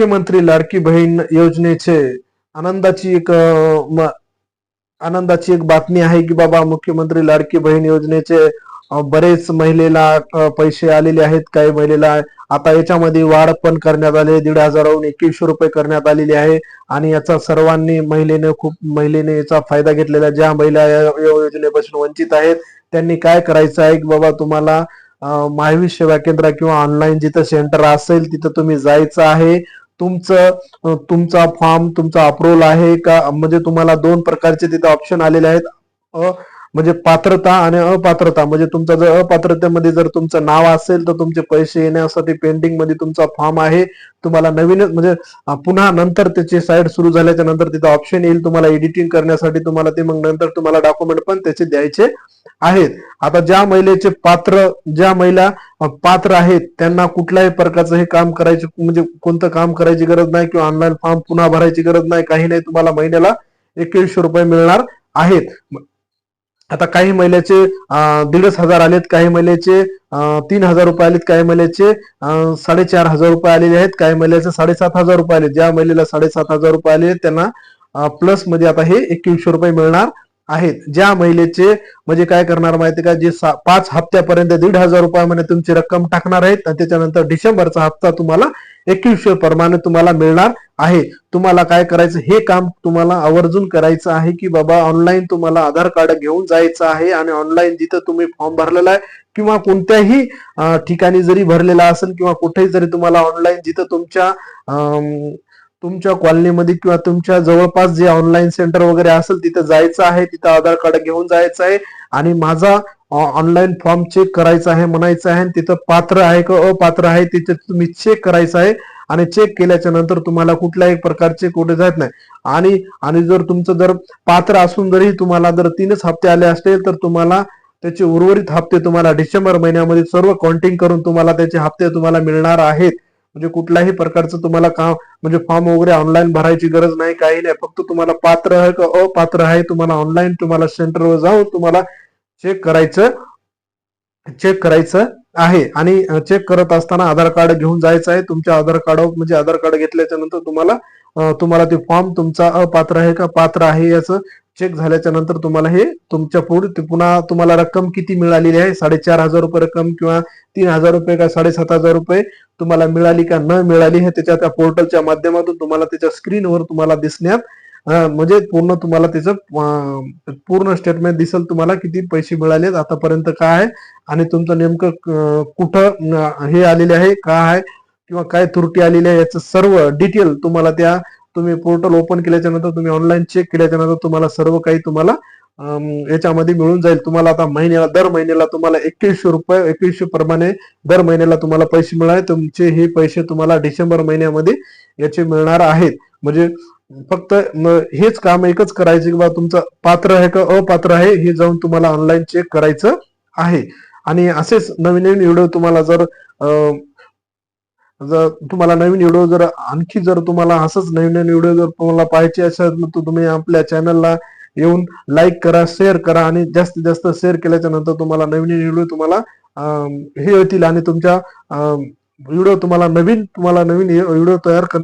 मुख्यमंत्री लाडकी बहीण योजनेचे आनंदाची एक आनंदाची एक बातमी आहे की बाबा मुख्यमंत्री लाडकी बहीण योजनेचे बरेच महिलेला पैसे आलेले आहेत काही महिलेला आता याच्यामध्ये वाढ पण करण्यात आली दीड हजाराहून एकवीसशे रुपये करण्यात आलेली आहे आणि याचा सर्वांनी महिलेने खूप महिलेने याचा फायदा घेतलेला आहे. ज्या महिला या योजनेपासून वंचित आहेत त्यांनी काय करायचं आहे की बाबा तुम्हाला महावीर सेवा केंद्र किंवा ऑनलाईन जिथं सेंटर असेल तिथं तुम्ही जायचं आहे तुमचं तुमचा फॉर्म तुमचा अप्रुव्हल आहे का? म्हणजे तुम्हाला दोन प्रकारचे तिथे ऑप्शन आलेले आहेत. म्हणजे पात्रता आणि अपात्रता म्हणजे तुमचा जर अपात्रतेमध्ये जर तुमचं नाव असेल तर तुमचे पैसे येण्यासाठी पेंडिंगमध्ये तुमचा फॉर्म आहे. तुम्हाला नवीनच म्हणजे पुन्हा नंतर त्याची साईड सुरू झाल्याच्यानंतर तिथं ऑप्शन येईल. तुम्हाला एडिटिंग करण्यासाठी तुम्हाला ते मग नंतर तुम्हाला डॉक्युमेंट पण त्याचे द्यायचे आहेत. आता ज्या महिलेचे पात्र ज्या महिला पात्र आहेत त्यांना कुठल्याही प्रकारचं हे काम करायचे म्हणजे कोणतं काम करायची गरज नाही किंवा ऑनलाईन फॉर्म पुन्हा भरायची गरज नाही. काही नाही तुम्हाला महिन्याला एकवीसशे रुपये मिळणार आहेत. आता काही महिलेचे दीडच हजार आलेत काही महिलेचे तीन हजार रुपये आलेत काही महिलेचे साडेचार हजार रुपये आलेले आहेत काही महिलेचे साडेसात हजार रुपये आले ज्या महिलेला साडेसात हजार रुपये आले त्यांना प्लसमध्ये आता हे एकवीसशे रुपये मिळणार. आहेत. ज्या महिलेचे म्हणजे काय करणार माहिती का? जे सा- पाच हप्त्यापर्यंत दीड हजार रुपयामध्ये तुमची रक्कम टाकणार आहेत आणि त्याच्यानंतर डिसेंबरचा हप्ता तुम्हाला एकवीसशे प्रमाणे तुम्हाला मिळणार आहे. तुम्हाला काय करायचं? हे काम तुम्हाला आवर्जून करायचं आहे की बाबा ऑनलाईन तुम्हाला आधार कार्ड घेऊन जायचं आहे आणि ऑनलाईन जिथं तुम्ही फॉर्म भरलेला आहे किंवा कोणत्याही ठिकाणी जरी भरलेला असेल किंवा कुठेही जरी तुम्हाला ऑनलाईन जिथं तुमच्या अं, तुमच्या कॉलनीमध्ये किंवा तुमच्या जवळपास जे ऑनलाईन सेंटर वगैरे असेल तिथं जायचं आहे तिथं आधार कार्ड घेऊन जायचं आहे आणि माझा ऑनलाईन फॉर्म चेक करायचा आहे म्हणायचं आहे आणि तिथं पात्र आहे का अपात्र आहे तिथे तुम्ही चेक करायचं आहे आणि चेक केल्याच्यानंतर तुम्हाला कुठल्याही प्रकारचे कोठे जात नाही. आणि आणि जर तुमचं जर पात्र असून जरी तुम्हाला जर तीनच हप्ते आले असतील तर तुम्हाला त्याचे उर्वरित हप्ते तुम्हाला डिसेंबर महिन्यामध्ये सर्व काउंटिंग करून तुम्हाला त्याचे हप्ते तुम्हाला मिळणार आहेत. म्हणजे कुठल्याही प्रकारचं तुम्हाला काम म्हणजे फॉर्म वगैरे ऑनलाईन भरायची गरज नाही काही नाही. फक्त तुम्हाला पात्र आहे का अपात्र आहे तुम्हाला ऑनलाईन तुम्हाला सेंटरवर जाऊन तुम्हाला चेक करायचं चेक करायचं आहे. आणि चेक करत असताना आधार कार्ड घेऊन जायचं आहे. तुमच्या आधार कार्ड म्हणजे आधार कार्ड घेतल्याच्या नंतर तुम्हाला तुम्हाला ते फॉर्म तुमचा अपात्र आहे का पात्र आहे याचं चेक झाल्याच्यानंतर तुम्हाला हे तुमच्यापुढे पुन्हा तुम्हाला रक्कम किती मिळालेली आहे? साडेचार हजार रुपये रक्कम किंवा तीन हजार रुपये का साडेसात हजार रुपये तुम्हाला मिळाली का न मिळाली हे त्याच्या त्या पोर्टलच्या माध्यमातून तुम्हाला त्याच्या स्क्रीनवर तुम्हाला दिसण्यात म्हणजे पूर्ण तुम्हाला त्याचं पूर्ण स्टेटमेंट दिसेल तुम्हाला किती पैसे मिळालेत आतापर्यंत काय आहे आणि तुमचं नेमकं कुठं हे आलेले आहे काय आहे किंवा काय त्रुटी आलेली आहे याचं सर्व डिटेल तुम्हाला त्या तुम्ही पोर्टल ओपन केल्याच्यानंतर तुम्ही ऑनलाईन चेक केल्याच्यानंतर तुम्हाला सर्व काही तुम्हाला याच्यामध्ये मिळून जाईल. तुम्हाला आता महिन्याला दर महिन्याला तुम्हाला एकवीसशे रुपये एकवीसशे प्रमाणे दर महिन्याला तुम्हाला पैसे मिळणार तुमचे हे पैसे तुम्हाला डिसेंबर महिन्यामध्ये याचे मिळणार आहेत. म्हणजे फक्त हेच काम एकच करायचे किंवा तुमचं पात्र आहे का अपात्र आहे हे जाऊन तुम्हाला ऑनलाईन चेक करायचं आहे. आणि असेच नवीन नवीन व्हिडिओ तुम्हाला जर अं, जर तुम्हाला नवीन व्हिडिओ जर आणखी जर तुम्हाला असंच नवीन नवीन व्हिडिओ जर तुम्हाला पाहायचे असेल तर तुम्ही आपल्या चॅनलला येऊन लाईक करा शेअर करा आणि जास्तीत जास्त शेअर केल्याच्यानंतर तुम्हाला नवीन व्हिडिओ तुम्हाला हे होतील आणि तुमच्या व्हिडिओ तुम्हाला नवीन तुम्हाला नवीन व्हिडिओ तयार कर